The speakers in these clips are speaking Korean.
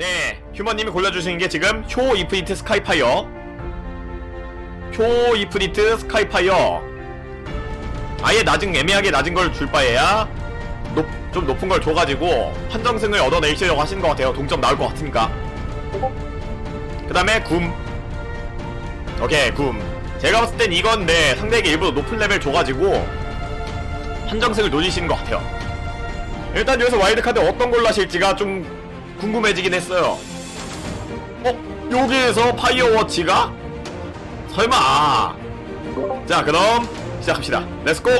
네, 휴머님이 골라주신 게 지금 효 이프니트 스카이파이어. 효 이프니트 스카이파이어. 아예 낮은 애매하게 낮은 걸 줄 바에야 높, 좀 높은 걸 줘가지고 판정승을 얻어내시려고 하시는 것 같아요. 동점 나올 것 같으니까. 그 다음에 굼. 오케이, 굼. 제가 봤을 땐 이건 네, 상대에게 일부러 높은 레벨 줘가지고 판정승을 노리시는 것 같아요. 일단 여기서 와일드카드 어떤 걸로 하실지가 좀 궁금해지긴 했어요. 어? 여기에서 파이어워치가? 설마. 자, 그럼 시작합시다. 렛츠고!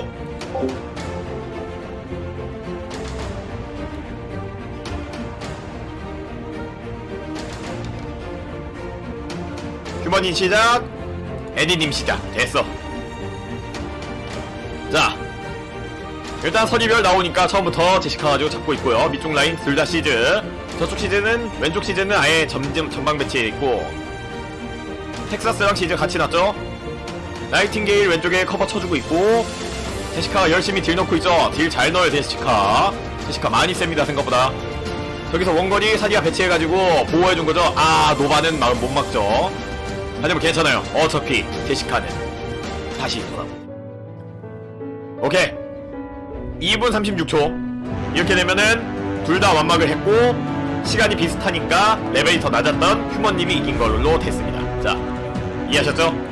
휴머닌 시작, 에디님 시작. 됐어. 자, 일단 선이별 나오니까 처음부터 제시카 가지고 잡고 있고요. 밑쪽 라인 둘 다 시즈. 저쪽 시즈는 왼쪽 시즈는 아예 점점 전방 배치해 있고 텍사스랑 시즈 같이 놨죠. 나이팅게일 왼쪽에 커버 쳐주고 있고 제시카가 열심히 딜 넣고 있죠. 딜 잘 넣어요 제시카. 제시카 많이 셉니다 생각보다. 저기서 원거리 사디아 배치해가지고 보호해준 거죠. 아 노바는 막못 막죠. 하지만 괜찮아요. 어차피 제시카는 다시 돌아오. 오케이. 2분 36초 이렇게 되면은 둘 다 완막을 했고 시간이 비슷하니까 레벨이 더 낮았던 휴머님이 이긴 걸로 됐습니다 자 이해하셨죠?